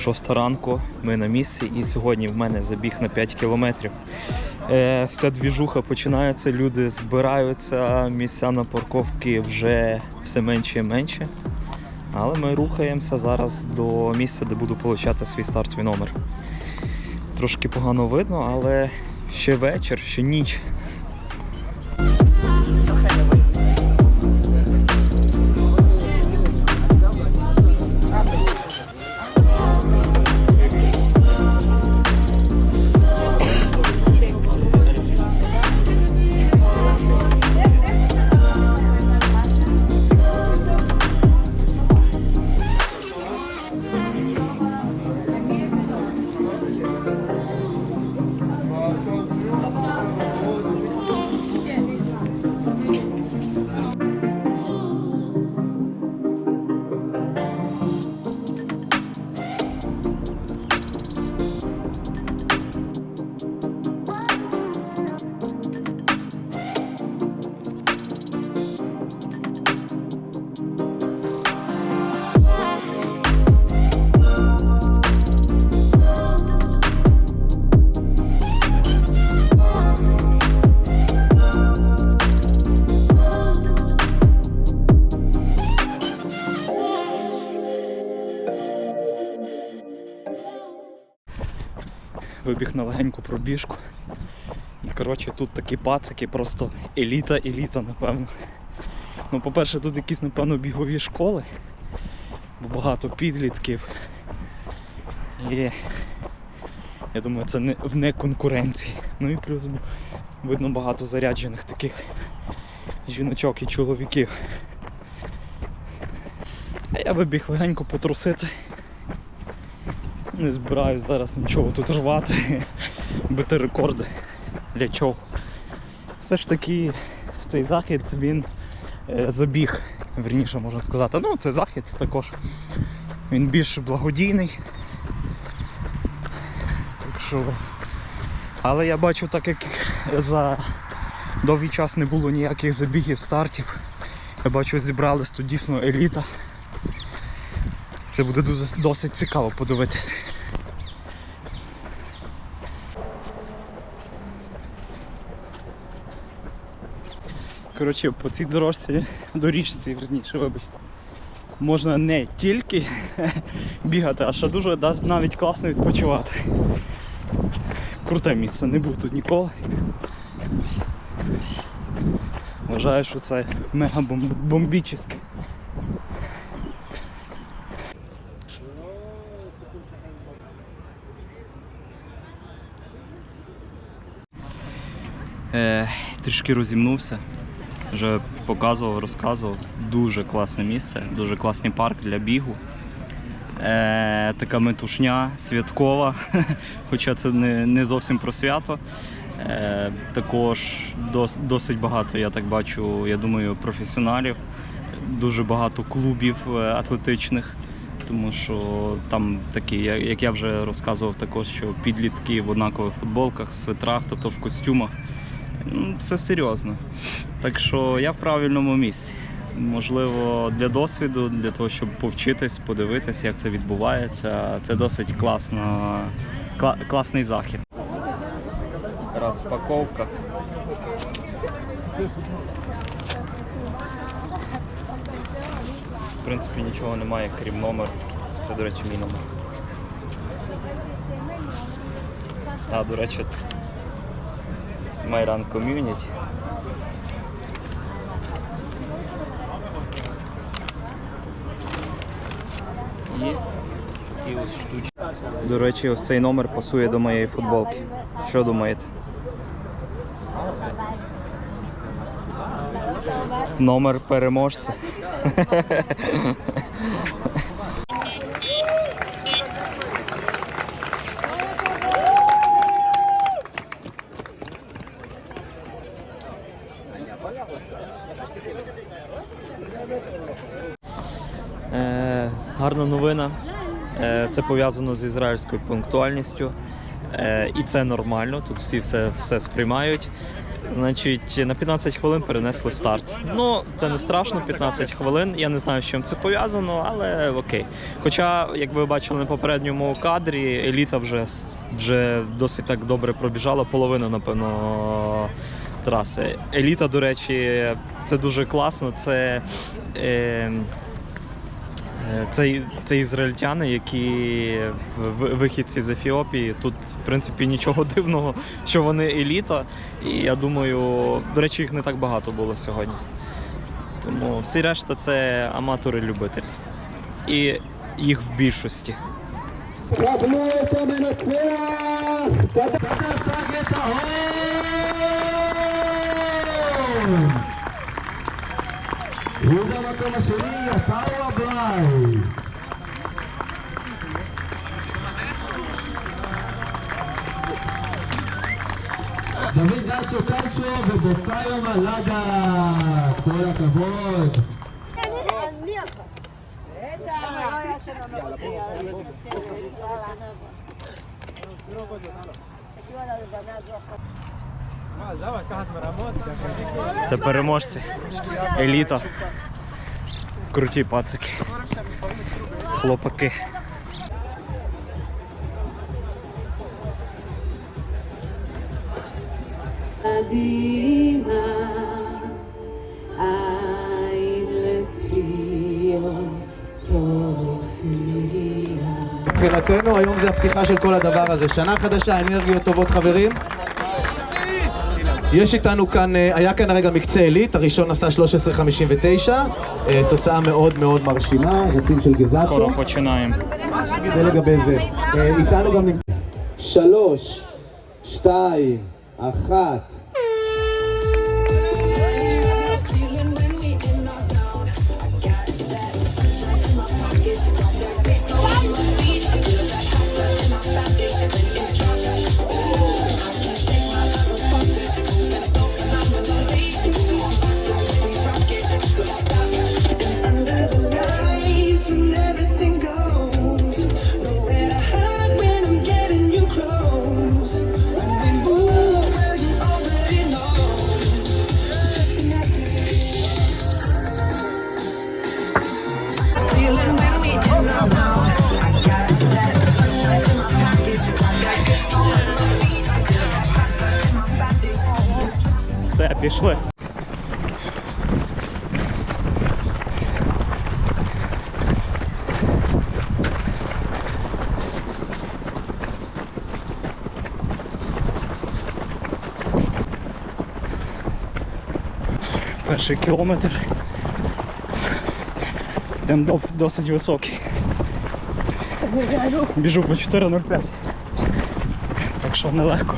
Шоста ранку, ми на місці, і сьогодні в мене забіг на 5 кілометрів. Е, вся двіжуха починається, люди збираються, місця на парковки вже все менше і менше. Але ми рухаємося зараз до місця, де буду отримати свій стартовий номер. Трошки погано видно, але ще вечір, ще ніч. Вибіг на легеньку пробіжку. І коротше тут такі пацики, просто еліта, еліта, напевно. Ну, по-перше, тут якісь, напевно, бігові школи, бо багато підлітків. І я думаю, це не в неконкуренції. Ну і плюс видно багато заряджених таких жіночок і чоловіків. А я вибіг легенько потрусити. Не збираюсь зараз нічого тут рвати, бити рекорди. Для чого? Все ж таки цей захід він е, забіг, верніше можна сказати. Ну, це захід також. Він більш благодійний. Так що. Але я бачу, так як за довгий час не було ніяких забігів, стартів. Я бачу, зібрались тут дійсно еліта. Це буде дуже, досить цікаво подивитися. Коротше, по цій дорожці, доріжці, верніше, вибачте, можна не тільки бігати, а ще дуже навіть класно відпочивати. Круте місце, не був тут ніколи. Вважаю, що це мега бомбічне. Е, трішки розімнувся. Вже показував, розказував. Дуже класне місце, дуже класний парк для бігу. Е, така метушня святкова, хоча це не, не зовсім про свято. Е, також дос, досить багато, я так бачу, я думаю, професіоналів, дуже багато клубів е, атлетичних. Тому що там такі, як я вже розказував, також що підлітки в однакових футболках, свитрах, тобто в костюмах. Ну, Все серйозно. Так що я в правильному місці. Можливо, для досвіду, для того, щоб повчитись, подивитись, як це відбувається. Це досить класно, кла- класний захід. Розпаковка. В принципі, нічого немає, крім номер. Це, до речі, мій номер. А, до речі, Майран Community. І такі ось штучки. До речі, ось цей номер пасує до моєї футболки. Що думаєте? Номер переможця. Е, гарна новина. Е, це пов'язано з ізраїльською пунктуальністю. Е, і це нормально, тут всі все, все сприймають. Значить, на 15 хвилин перенесли старт. Ну, це не страшно, 15 хвилин. Я не знаю, з чим це пов'язано, але окей. Хоча, як ви бачили на попередньому кадрі, еліта вже, вже досить так добре пробіжала, половину, напевно, траси. Еліта, до речі, це дуже класно. Це е, е це, це ізраїльтяни, які вихідці з Ефіопії. Тут, в принципі, нічого дивного, що вони еліта. І я думаю, до речі, їх не так багато було сьогодні. Тому всі решта це аматори-любителі. І їх в більшості. Рабнується мене! תדע את ההון! ובמקום השני יצאו הבלאי דוד גלצ'ו קלצ'ו ובופיו מלאדה כל הכבוד Це переможці. Еліта. Круті пацики. Хлопаки. קדימה, עין לציון צופיה. מבחינתנו היום זה הפתיחה של כל הדבר הזה. שנה חדשה, אנרגיות טובות חברים. יש איתנו כאן, אה, היה כאן הרגע מקצה עילית, הראשון עשה 13.59, אה, תוצאה מאוד מאוד מרשימה, רצים של גזאצ'ו. זה לגבי זה. אה, איתנו גם נמצא... שלוש, שתיים, אחת. Перший кілометр. Темп досить високий. Біжу по 4.05. Так що нелегко.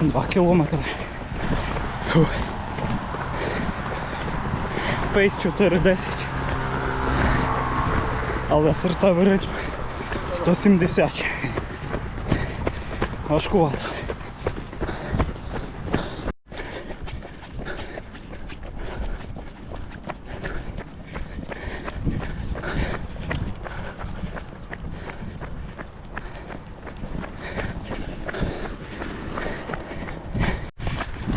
Два кілометри. Фух. Пейс 4.10. Але серцевий ритм 170. Важкувато.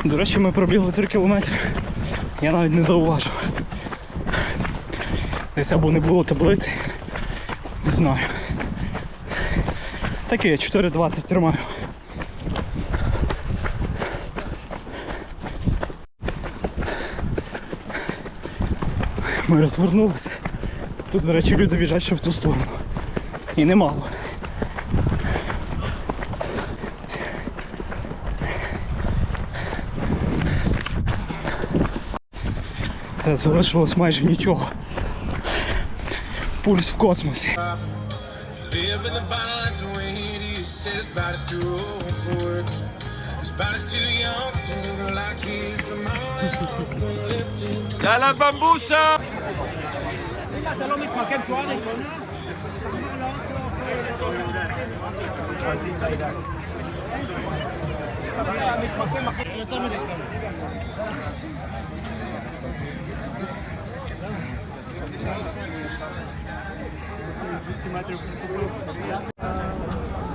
До речі, ми пробігли 3 кілометри. Я навіть не зауважив. Десь або не було таблиці. Не знаю. Таке, 4.20 тримаю. Ми розвернулися. Тут, до речі, люди біжать ще в ту сторону. І немало. Це залишилось майже нічого. Пульс в космосі. Live in the bottle, that's the way it is. Said his body's too old for work. His body's too young to move like he's from off the lifting. יאללה במבוסה!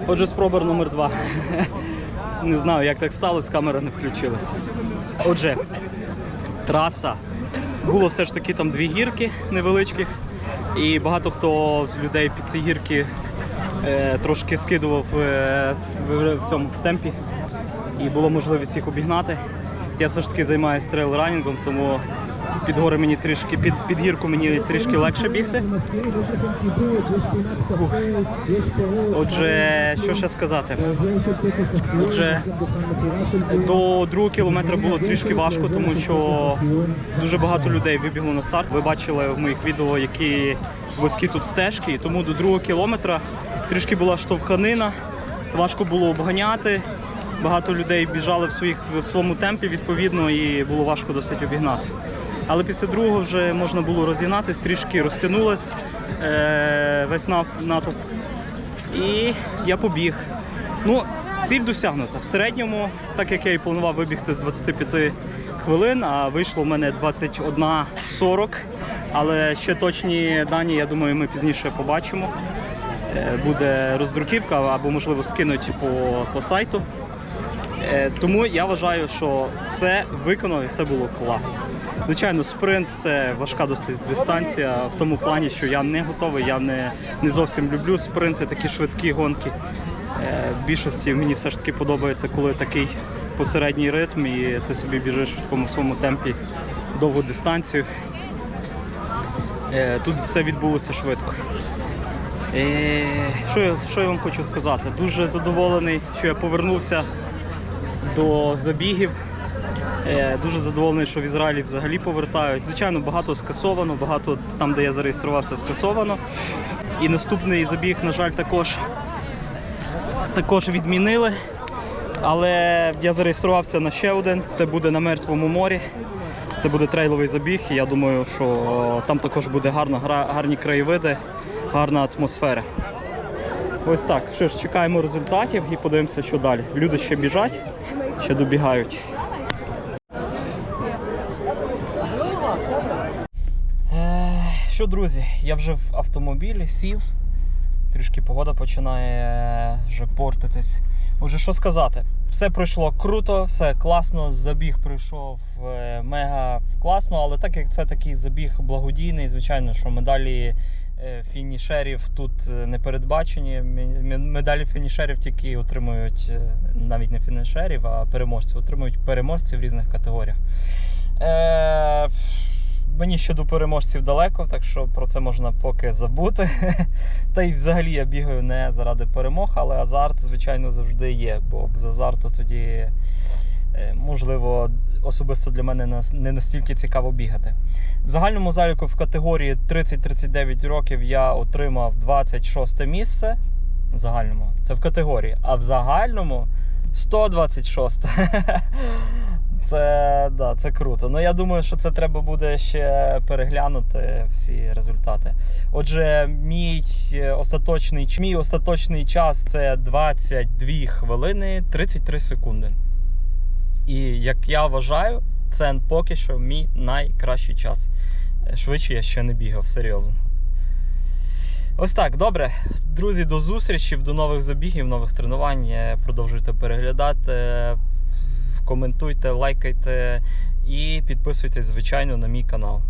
Отже, спробер номер два. Не знаю, як так сталося, камера не включилася. Отже, траса. Було все ж таки там дві гірки невеличких, і багато хто з людей під ці гірки е, трошки скидував е, в, в цьому в темпі, і було можливість їх обігнати. Я все ж таки займаюся трейл-ранінгом, тому під гори мені трішки, під, під гірку мені трішки легше бігти. Отже, що ще сказати? Отже, до другого кілометра було трішки важко, тому що дуже багато людей вибігло на старт. Ви бачили в моїх відео, які вузькі тут стежки, тому до другого кілометра трішки була штовханина, важко було обганяти. Багато людей біжали в, своїх, в своєму темпі, відповідно, і було важко досить обігнати. Але після другого вже можна було розігнатись, трішки розтягнулась е, весь натовп. І я побіг. Ну, ціль досягнута. В середньому, так як я і планував вибігти з 25 хвилин, а вийшло в мене 21.40. Але ще точні дані, я думаю, ми пізніше побачимо. Е, Буде роздруківка або, можливо, скинуть по, по сайту. Е, Тому я вважаю, що все виконано і все було класно. Звичайно, спринт це важка досить дистанція в тому плані, що я не готовий, я не, не зовсім люблю спринти, такі швидкі гонки. Е, В більшості мені все ж таки подобається, коли такий посередній ритм і ти собі біжиш в такому своєму темпі довгу дистанцію. Е, Тут все відбулося швидко. Е, Що що я вам хочу сказати? Дуже задоволений, що я повернувся до забігів. Е, Дуже задоволений, що в Ізраїлі взагалі повертають. Звичайно, багато скасовано, багато там, де я зареєструвався, скасовано. І наступний забіг, на жаль, також, також відмінили. Але я зареєструвався на ще один. Це буде на Мертвому морі. Це буде трейловий забіг. Я думаю, що там також буде гарно, гарні краєвиди, гарна атмосфера. Ось так. Що ж, чекаємо результатів і подивимося, що далі. Люди ще біжать, ще добігають. Е, Що, друзі, я вже в автомобілі сів. Трішки погода починає вже портитись. Отже, що сказати? Все пройшло круто, все класно. Забіг пройшов е, мега класно, але так як це такий забіг благодійний, звичайно, що медалі е, фінішерів тут е, не передбачені. Медалі фінішерів тільки отримують навіть не фінішерів, а переможці. Отримують переможці в різних категоріях. Е, Мені ще до переможців далеко, так що про це можна поки забути. Та й взагалі я бігаю не заради перемог, але азарт, звичайно, завжди є. Бо без азарту тоді, е, можливо, особисто для мене не настільки цікаво бігати. В загальному заліку в категорії 30-39 років я отримав 26 місце. В загальному. Це в категорії. А в загальному 126. Це, да, це круто. Ну я думаю, що це треба буде ще переглянути всі результати. Отже, мій е, остаточний, мій остаточний час це 22 хвилини 33 секунди. І як я вважаю, це поки що мій найкращий час. Е, Швидше я ще не бігав, серйозно. Ось так, добре. Друзі, до зустрічі, до нових забігів, нових тренувань. Е, Продовжуйте переглядати, коментуйте, лайкайте і підписуйтесь, звичайно, на мій канал.